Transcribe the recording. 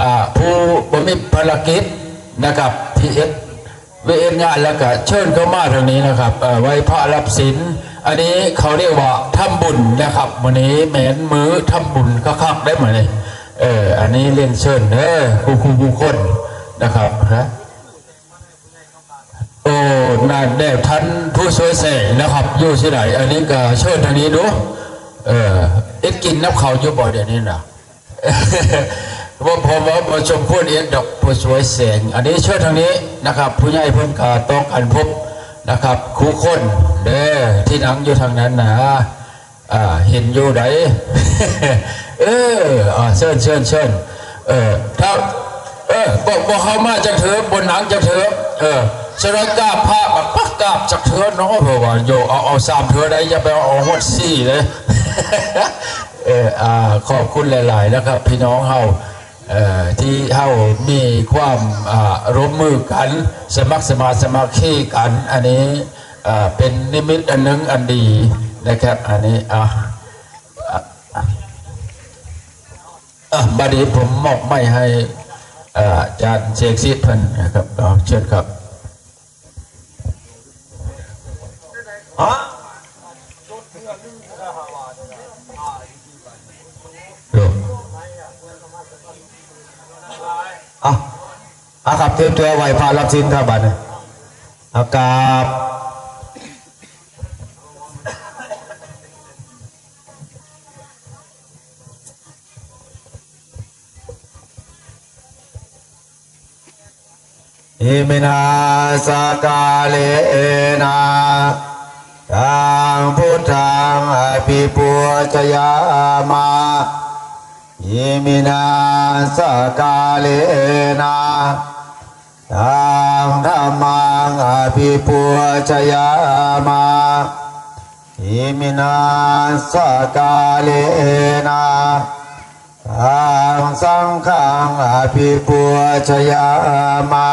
อ่าผู้บ่มีภารกิจนะครับที่เอ็ดเวเอ็นงานแล้วก็เชิญเข้ามาทางนี้นะครับไว้พระรับศีลอันนี้เขาเรียกว่าทำบุญนะครับวันนี้แหมนมือทำบุญก็คักได้เหมือนเลยเอออันนี้เรียนเชิญเด้อผู้คู่ผู้คนนะครับฮะโอ้นายแด่ท่านผู้ช่วยแสงนะครับอยู่ที่ไหนอันนี้ก็เชิญทางนี้ดูเออเอ็ดกินน้ำเขาอยู่บ่อยเดี๋ยวนี้นะ ว่าผมว่าประชมพูดเอ็ดดอกผู้ช่วยแสงอันนี้เชิญทางนี้นะครับ ผู้ใหญ่เพิ่นกาต้องการพบนะครับครูคนเด้อที่นั่งอยู่ทางนั้นนะอ่าเห็นอยู่ไหนเอออ่าเชิญเชิญเชิญเออถ้าเออบอกบอกเขามาจากเธอบนหนังจากเธอเออสระกาบผ้าแบบปักกาบจากเธอเนาะเพราะว่าโยเอาเอาสามเธอได้อย่าไปเอาหมดสี่เลย เอออ่าขอบคุณหลาย ๆ นะครับ พี่น้องเฮาเอ่อที่เฮามีความอ่าร่วมมือกันสมัครสมาสมัครคีกัน อันนี้อ่าเป็นนิมิตอันหนึงอันดีนะครับอันนี้อ่าอะบัดนี้ผมมอบไม่ให้เอ่ออาจารย์เชกซีดเพิ่นนะครับเอาเชิญครับ ฮะ อะขับเตรียมตัวไหวพารับสินครับบันี้อากาศอิมินาสกาเลนะทังพุทธังอภิปุจยามา มินาสกาเลนะทังธรรมังอภิปุชยามายิมินาสกาเลนะทังสังฆังอภิปุชยามา